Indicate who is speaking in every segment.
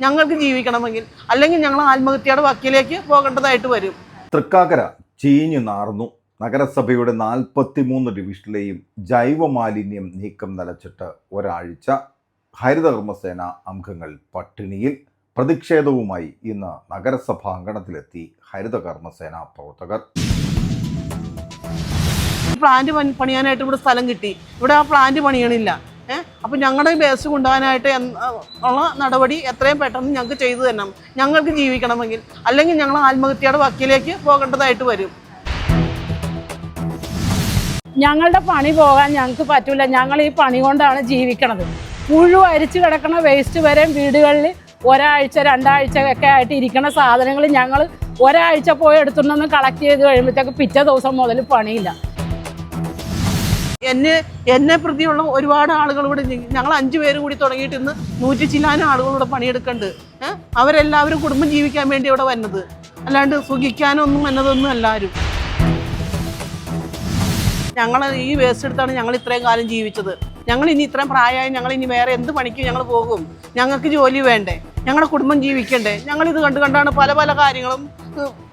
Speaker 1: ഞങ്ങൾക്ക് ജീവിക്കണമെങ്കിൽ അല്ലെങ്കിൽ ഞങ്ങൾ ആത്മഹത്യയുടെ വക്കീലേക്ക് പോകേണ്ടതായിട്ട് വരും.
Speaker 2: തൃക്കാക്കര ചീഞ്ഞു നാർന്നു നഗരസഭയുടെ നാൽപ്പത്തിമൂന്ന് ഡിവിഷനിലെയും ജൈവ മാലിന്യം നീക്കം നിലച്ചിട്ട് ഒരാഴ്ച ഹരിതകർമ്മസേന അംഗങ്ങൾ പട്ടിണിയിൽ പ്രതിഷേധവുമായി ഇന്ന് നഗരസഭാ അങ്കണത്തിലെത്തി ഹരിതകർമ്മസേന പ്രവർത്തകർ.
Speaker 1: പ്ലാന്റ് പണിയാനായിട്ട് ഇവിടെ സ്ഥലം കിട്ടി. ഇവിടെ ആ പ്ലാന്റ് പണിയണില്ല. ഏഹ് അപ്പം ഞങ്ങളുടെ ബേസ് കൊണ്ടുപോകാനായിട്ട് ഉള്ള നടപടി എത്രയും പെട്ടെന്ന് ഞങ്ങൾക്ക് ചെയ്തു തരണം. ഞങ്ങൾക്ക് ജീവിക്കണമെങ്കിൽ അല്ലെങ്കിൽ ഞങ്ങൾ ആത്മഹത്യയുടെ വക്കിലേക്ക് പോകേണ്ടതായിട്ട് വരും.
Speaker 3: ഞങ്ങളുടെ പണി പോകാൻ ഞങ്ങൾക്ക് പറ്റില്ല ഞങ്ങൾ ഈ പണി കൊണ്ടാണ് ജീവിക്കണത്. മുഴുവൻ അരിച്ചു കിടക്കുന്ന വേസ്റ്റ് വരെ വീടുകളിൽ ഒരാഴ്ച രണ്ടാഴ്ച ഒക്കെ ആയിട്ട് ഇരിക്കുന്ന സാധനങ്ങൾ ഞങ്ങൾ ഒരാഴ്ച പോയി എടുത്തുകൊണ്ടൊന്ന് കളക്ട് ചെയ്ത് കഴിയുമ്പോഴത്തേക്ക് പിറ്റേ ദിവസം മുതൽ പണിയില്ല.
Speaker 1: എന്നെ എന്നെ പ്രതിയുള്ള ഒരുപാട് ആളുകളോട് ഞങ്ങൾ അഞ്ചു പേരും കൂടി തുടങ്ങിയിട്ട് ഇന്ന് നൂറ്റി ചില്ലാനും ആളുകളോട് പണിയെടുക്കുന്നുണ്ട് ഏഹ് അവരെല്ലാവരും കുടുംബം ജീവിക്കാൻ വേണ്ടി ഇവിടെ വന്നത്. അല്ലാണ്ട് സുഖിക്കാനൊന്നും എന്നതൊന്നും എല്ലാവരും ഞങ്ങൾ ഈ വേസ്റ്റ് എടുത്താണ് ഞങ്ങൾ ഇത്രയും കാലം ജീവിച്ചത്. ഞങ്ങൾ ഇനി ഇത്രയും പ്രായമായി ഞങ്ങൾ ഇനി വേറെ എന്ത് പണിക്കും ഞങ്ങൾ പോകും. ഞങ്ങൾക്ക് ജോലി വേണ്ടേ? ഞങ്ങളുടെ കുടുംബം ജീവിക്കണ്ടേ? ഞങ്ങൾ ഇത് കണ്ട് കണ്ടാണ് പല പല കാര്യങ്ങളും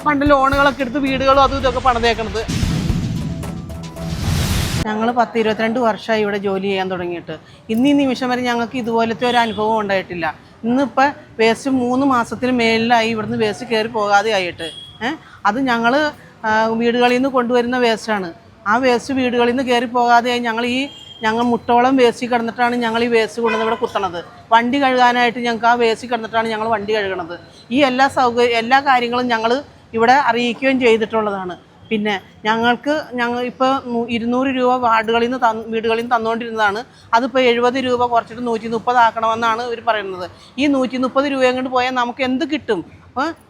Speaker 1: പണ്ട് ലോണുകളൊക്കെ എടുത്ത് വീടുകളും അതും ഇതൊക്കെ പണിതേക്കണത്. ഞങ്ങൾ പത്ത് ഇരുപത്തിരണ്ട് വർഷമായി ഇവിടെ ജോലി ചെയ്യാൻ തുടങ്ങിയിട്ട്. ഇന്ന് ഈ നിമിഷം വരെ ഞങ്ങൾക്ക് ഇതുപോലത്തെ ഒരു അനുഭവം ഉണ്ടായിട്ടില്ല. ഇന്നിപ്പോൾ വേസ്റ്റ് മൂന്ന് മാസത്തിന് മേലിലായി ഇവിടുന്ന് വേസ്റ്റ് കയറി പോകാതെ ആയിട്ട് അത് ഞങ്ങൾ വീടുകളിൽ നിന്ന് കൊണ്ടുവരുന്ന വേസ്റ്റാണ്. ആ വേസ്റ്റ് വീടുകളിൽ നിന്ന് കയറി പോകാതെയായി ഞങ്ങൾ ഈ ഞങ്ങൾ മുട്ടോളം വേസ്റ്റ് കിടന്നിട്ടാണ് ഞങ്ങൾ ഈ വേസ്റ്റ് കൊണ്ടുവന്ന് ഇവിടെ കുത്തണത്. വണ്ടി കഴുകാനായിട്ട് ഞങ്ങൾക്ക് ആ വേസ്റ്റ് കിടന്നിട്ടാണ് ഞങ്ങൾ വണ്ടി കഴുകണത്. ഈ എല്ലാ സൗകര്യം എല്ലാ കാര്യങ്ങളും ഞങ്ങൾ ഇവിടെ അറിയിക്കുകയും ചെയ്തിട്ടുള്ളതാണ്. പിന്നെ ഞങ്ങൾക്ക് ഞങ്ങൾ ഇപ്പോൾ ഇരുന്നൂറ് രൂപ വാർഡുകളിൽ നിന്ന് തന്ന് വീടുകളിൽ നിന്ന് തന്നുകൊണ്ടിരുന്നതാണ് അതിപ്പോൾ എഴുപത് രൂപ കുറച്ചിട്ട് നൂറ്റി മുപ്പതാക്കണമെന്നാണ് ഇവർ പറയുന്നത്. ഈ നൂറ്റി മുപ്പത് രൂപയും കൊണ്ട് പോയാൽ നമുക്ക് എന്ത് കിട്ടും?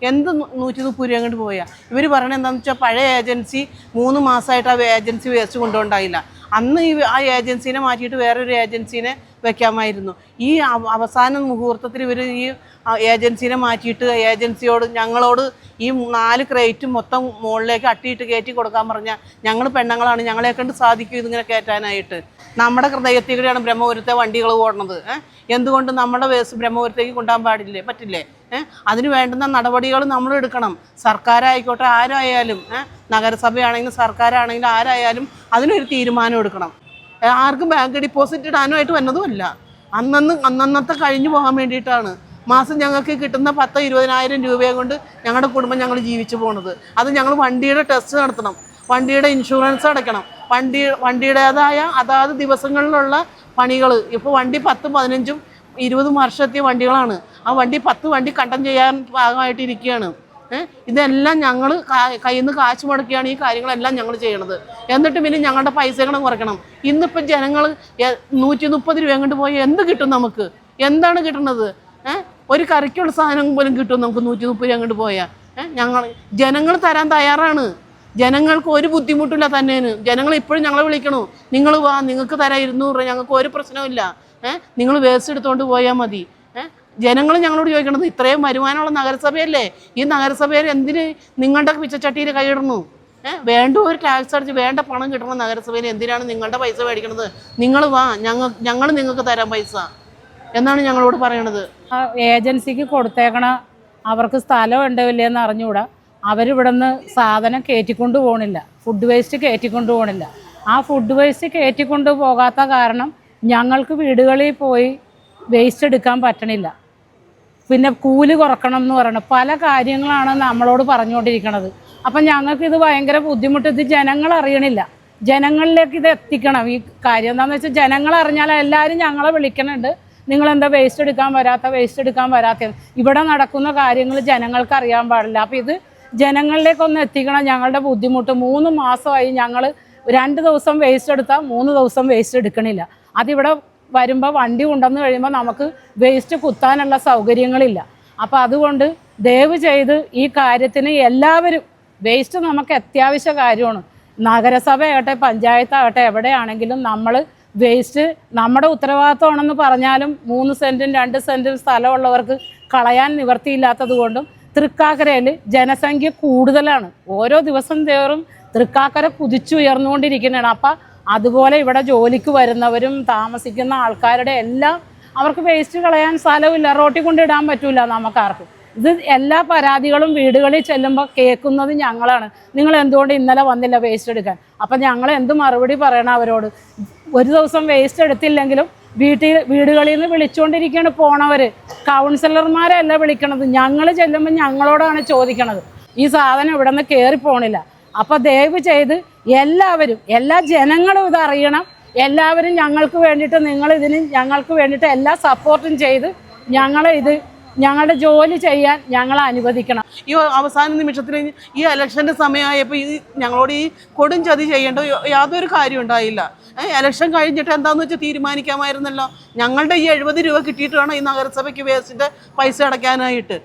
Speaker 1: എന്ത് നൂറ്റി മുപ്പത് രൂപ അങ്ങോട്ട് പോയാൽ ഇവർ പറയണത് എന്താണെന്ന് വെച്ചാൽ പഴയ ഏജൻസി മൂന്ന് മാസമായിട്ട് ആ ഏജൻസി വേസ്റ്റ് കൊണ്ടുപോണ്ടായില്ല അന്ന് ഈ ആ ഏജൻസീനെ മാറ്റിയിട്ട് വേറൊരു ഏജൻസീനെ വെക്കാമായിരുന്നു. ഈ അവ- അവസാന മുഹൂർത്തത്തിൽ ഇവർ ഈ ഏജൻസീനെ മാറ്റിയിട്ട് ഏജൻസിയോട് ഞങ്ങളോട് ഈ നാല് ക്രേറ്റും മൊത്തം മുകളിലേക്ക് അട്ടിയിട്ട് കയറ്റി കൊടുക്കാൻ പറഞ്ഞാൽ ഞങ്ങൾ പെണ്ണുങ്ങളാണ് ഞങ്ങളെ കണ്ട് സാധിക്കും ഇതിങ്ങനെ കയറ്റാനായിട്ട്. നമ്മുടെ ഹൃദയത്തിൽ കൂടെയാണ് ബ്രഹ്മപുരത്തെ വണ്ടികൾ ഓടുന്നത് എന്തുകൊണ്ട് നമ്മുടെ വേസ് ബ്രഹ്മപുരത്തേക്ക് കൊണ്ടുപോകാൻ പാടില്ലേ പറ്റില്ലേ? അതിന് വേണ്ടുന്ന നടപടികൾ നമ്മൾ എടുക്കണം. സർക്കാരായിക്കോട്ടെ ആരായാലും നഗരസഭയാണെങ്കിലും സർക്കാരാണെങ്കിലും ആരായാലും അതിനൊരു തീരുമാനം എടുക്കണം. ആർക്കും ബാങ്ക് ഡിപ്പോസിറ്റ് ഇടാനുമായിട്ട് വന്നതുമല്ല. അന്നന്ന് അന്നന്നത്തെ കഴിഞ്ഞു പോകാൻ വേണ്ടിയിട്ടാണ്. മാസം ഞങ്ങൾക്ക് കിട്ടുന്ന പത്ത് ഇരുപതിനായിരം രൂപയെ കൊണ്ട് ഞങ്ങളുടെ കുടുംബം ഞങ്ങൾ ജീവിച്ചു പോകുന്നത് അത് ഞങ്ങൾ വണ്ടിയുടെ ടെസ്റ്റ് നടത്തണം. വണ്ടിയുടെ ഇൻഷുറൻസ് അടയ്ക്കണം. വണ്ടി വണ്ടിയുടേതായ അതാത് ദിവസങ്ങളിലുള്ള പണികൾ ഇപ്പോൾ വണ്ടി പത്തും പതിനഞ്ചും ഇരുപതും വർഷത്തെ വണ്ടികളാണ്. ആ വണ്ടി പത്ത് വണ്ടി കണ്ടം ചെയ്യാൻ ഭാഗമായിട്ട് ഇരിക്കുകയാണ്. ഇതെല്ലാം ഞങ്ങൾ കയ്യിൽ നിന്ന് കാശ് മുടക്കിയാണ് ഈ കാര്യങ്ങളെല്ലാം ഞങ്ങൾ ചെയ്യണത്. എന്നിട്ട് പിന്നെ ഞങ്ങളുടെ പൈസകളും കുറയ്ക്കണം. ഇന്നിപ്പം ജനങ്ങൾ നൂറ്റി മുപ്പത് രൂപ കൊണ്ട് പോയി? എന്ത് കിട്ടും നമുക്ക്? എന്താണ് കിട്ടുന്നത്? ഒരു കറിക്കുള്ള സാധനം പോലും കിട്ടും നമുക്ക് നൂറ്റി മുപ്പത് രൂപ കൊണ്ട് പോയാൽ ഞങ്ങൾ ജനങ്ങൾ തരാൻ തയ്യാറാണ്. ജനങ്ങൾക്ക് ഒരു ബുദ്ധിമുട്ടില്ല തന്നേന് ജനങ്ങൾ ഇപ്പോഴും ഞങ്ങളെ വിളിക്കണു. നിങ്ങൾ വാ നിങ്ങൾക്ക് തരാം ഇരുന്നൂറ് രൂപ ഞങ്ങൾക്ക് ഒരു പ്രശ്നമില്ല നിങ്ങൾ വേസ്റ്റ് എടുത്തുകൊണ്ട് പോയാൽ മതി. ജനങ്ങൾ ഞങ്ങളോട് ചോദിക്കണത് ഇത്രയും വരുമാനമുള്ള നഗരസഭയല്ലേ? ഈ നഗരസഭയിൽ എന്തിന് നിങ്ങളുടെ പിച്ചച്ചട്ടിയിൽ കൈയിടുന്നു? വേണ്ട ഒരു ടാക്സ് അടിച്ച് വേണ്ട പണം കിട്ടണം നഗരസഭയിൽ എന്തിനാണ് നിങ്ങളുടെ പൈസ മേടിക്കണത്? നിങ്ങൾ വാ ഞങ്ങൾ ഞങ്ങൾ നിങ്ങൾക്ക് തരാം പൈസ. എന്നാണ് ഞങ്ങളോട് പറയണത്.
Speaker 3: ഏജൻസിക്ക് കൊടുത്തേക്കണ അവർക്ക് സ്ഥലം ഉണ്ടാവില്ലെന്ന് അറിഞ്ഞുകൂടാ. അവരിവിടുന്ന് സാധനം കയറ്റിക്കൊണ്ട് പോകണില്ല ഫുഡ് വേസ്റ്റ് കയറ്റിക്കൊണ്ട് പോകണില്ല ആ ഫുഡ് വേസ്റ്റ് കയറ്റിക്കൊണ്ട് പോകാത്ത കാരണം ഞങ്ങൾക്ക് വീടുകളിൽ പോയി വേസ്റ്റ് എടുക്കാൻ പറ്റണില്ല. പിന്നെ കൂലി കുറക്കണം എന്ന് പറയണം പല കാര്യങ്ങളാണ് നമ്മളോട് പറഞ്ഞുകൊണ്ടിരിക്കണത്. അപ്പം ഞങ്ങൾക്ക് ഭയങ്കര ബുദ്ധിമുട്ട്. ഇത് ജനങ്ങൾ അറിയണില്ല. ജനങ്ങളിലേക്ക് ഇത് എത്തിക്കണം. ഈ കാര്യം എന്താണെന്ന് വെച്ചാൽ ജനങ്ങൾ അറിഞ്ഞാൽ എല്ലാവരും ഞങ്ങളെ വിളിക്കണുണ്ട്. നിങ്ങൾ എന്താ വേസ്റ്റ് എടുക്കാൻ വരാത്ത വേസ്റ്റ് എടുക്കാൻ വരാത്ത ഇവിടെ നടക്കുന്ന കാര്യങ്ങൾ ജനങ്ങൾക്ക് അറിയാൻ പാടില്ല. അപ്പം ഇത് ജനങ്ങളിലേക്കൊന്ന് എത്തിക്കണം. ഞങ്ങളുടെ ബുദ്ധിമുട്ട്. മൂന്ന് മാസമായി ഞങ്ങൾ രണ്ട് ദിവസം വേസ്റ്റ് എടുത്താൽ മൂന്ന് ദിവസം വേസ്റ്റ് എടുക്കണില്ല. അതിവിടെ വരുമ്പോൾ വണ്ടി കൊണ്ടുവന്ന് കഴിയുമ്പോൾ നമുക്ക് വേസ്റ്റ് കുത്താനുള്ള സൗകര്യങ്ങളില്ല. അപ്പോൾ അതുകൊണ്ട് ദയവ് ചെയ്ത് ഈ കാര്യത്തിന് എല്ലാവരും വേസ്റ്റ് നമുക്ക് അത്യാവശ്യ കാര്യമാണ്. നഗരസഭയാകട്ടെ പഞ്ചായത്താകട്ടെ എവിടെയാണെങ്കിലും നമ്മൾ വേസ്റ്റ് നമ്മുടെ ഉത്തരവാദിത്തമാണെന്ന് പറഞ്ഞാലും മൂന്ന് സെന്റും രണ്ട് സെന്റും സ്ഥലമുള്ളവർക്ക് കളയാൻ നിവർത്തിയില്ലാത്തത് കൊണ്ടും തൃക്കാക്കരയിൽ ജനസംഖ്യ കൂടുതലാണ്. ഓരോ ദിവസം തോറും തൃക്കാക്കര കുതിച്ചുയർന്നുകൊണ്ടിരിക്കുന്നതാണ്. അപ്പം അതുപോലെ ഇവിടെ ജോലിക്ക് വരുന്നവരും താമസിക്കുന്ന ആൾക്കാരുടെ എല്ലാം അവർക്ക് വേസ്റ്റ് കളയാൻ സ്ഥലമില്ല റോട്ടിൽ കൊണ്ടിടാൻ പറ്റൂല നമുക്കാർക്കും. ഇത് എല്ലാ പരാതികളും വീടുകളിൽ ചെല്ലുമ്പോൾ കേൾക്കുന്നത് ഞങ്ങളാണ്. നിങ്ങൾ എന്തുകൊണ്ട് ഇന്നലെ വന്നില്ല വേസ്റ്റ് എടുക്കാൻ? അപ്പം ഞങ്ങൾ എന്ത് മറുപടി പറയണം അവരോട്? ഒരു ദിവസം വേസ്റ്റ് എടുത്തില്ലെങ്കിലും വീട്ടിൽ വീടുകളിൽ നിന്ന് വിളിച്ചുകൊണ്ടിരിക്കുകയാണ് പോണവർ കൗൺസിലർമാരല്ല വിളിക്കണത്. ഞങ്ങൾ ചെല്ലുമ്പോൾ ഞങ്ങളോടാണ് ചോദിക്കണത്. ഈ സാധനം ഇവിടെ നിന്ന് കയറി പോണില്ല. അപ്പോൾ ദയവ് ചെയ്ത് എല്ലാവരും എല്ലാ ജനങ്ങളും ഇത് അറിയണം. എല്ലാവരും ഞങ്ങൾക്ക് വേണ്ടിയിട്ട് നിങ്ങൾ ഇതിന് ഞങ്ങൾക്ക് വേണ്ടിയിട്ട് എല്ലാ സപ്പോർട്ടും ചെയ്ത് ഞങ്ങളെ ഇത് ഞങ്ങളുടെ ജോലി ചെയ്യാൻ ഞങ്ങളെ അനുവദിക്കണം.
Speaker 1: ഈ അവസാന നിമിഷത്തിൽ ഈ ഇലക്ഷന്റെ സമയമായപ്പോൾ ഈ ഞങ്ങളോട് ഈ കൊടും ചതി ചെയ്യേണ്ട യാതൊരു കാര്യം ഉണ്ടായില്ല. ഇലക്ഷൻ കഴിഞ്ഞിട്ട് എന്താന്ന് വെച്ചാൽ തീരുമാനിക്കാമായിരുന്നല്ലോ. ഞങ്ങളുടെ ഈ എഴുപത് രൂപ കിട്ടിയിട്ട് വേണം ഈ നഗരസഭയ്ക്ക് വേസ്റ്റിന്റെ പൈസ അടയ്ക്കാനായിട്ട്.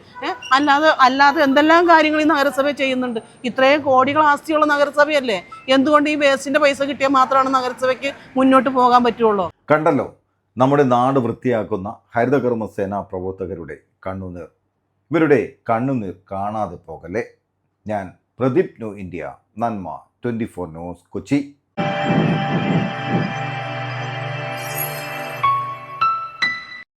Speaker 1: അല്ലാതെ അല്ലാതെ എന്തെല്ലാം കാര്യങ്ങൾ ഈ നഗരസഭ ചെയ്യുന്നുണ്ട്? ഇത്രയും കോടികൾ ആസ്തിയുള്ള നഗരസഭയല്ലേ? എന്തുകൊണ്ട് ഈ വേസ്റ്റിന്റെ പൈസ കിട്ടിയാൽ മാത്രമാണ് നഗരസഭയ്ക്ക് മുന്നോട്ട് പോകാൻ പറ്റുള്ളൂ?
Speaker 2: കണ്ടല്ലോ നമ്മുടെ നാട് വൃത്തിയാക്കുന്ന ഹരിതകർമ്മസേന പ്രവർത്തകരുടെ കണ്ണുനീർ. ഇവരുടെ കണ്ണുനീർ കാണാതെ പോകല്ലേ? ഞാൻ പ്രദീപ് ന്യൂ ഇന്ത്യ നന്മ ട്വന്റി ഫോർ ന്യൂസ് കൊച്ചി.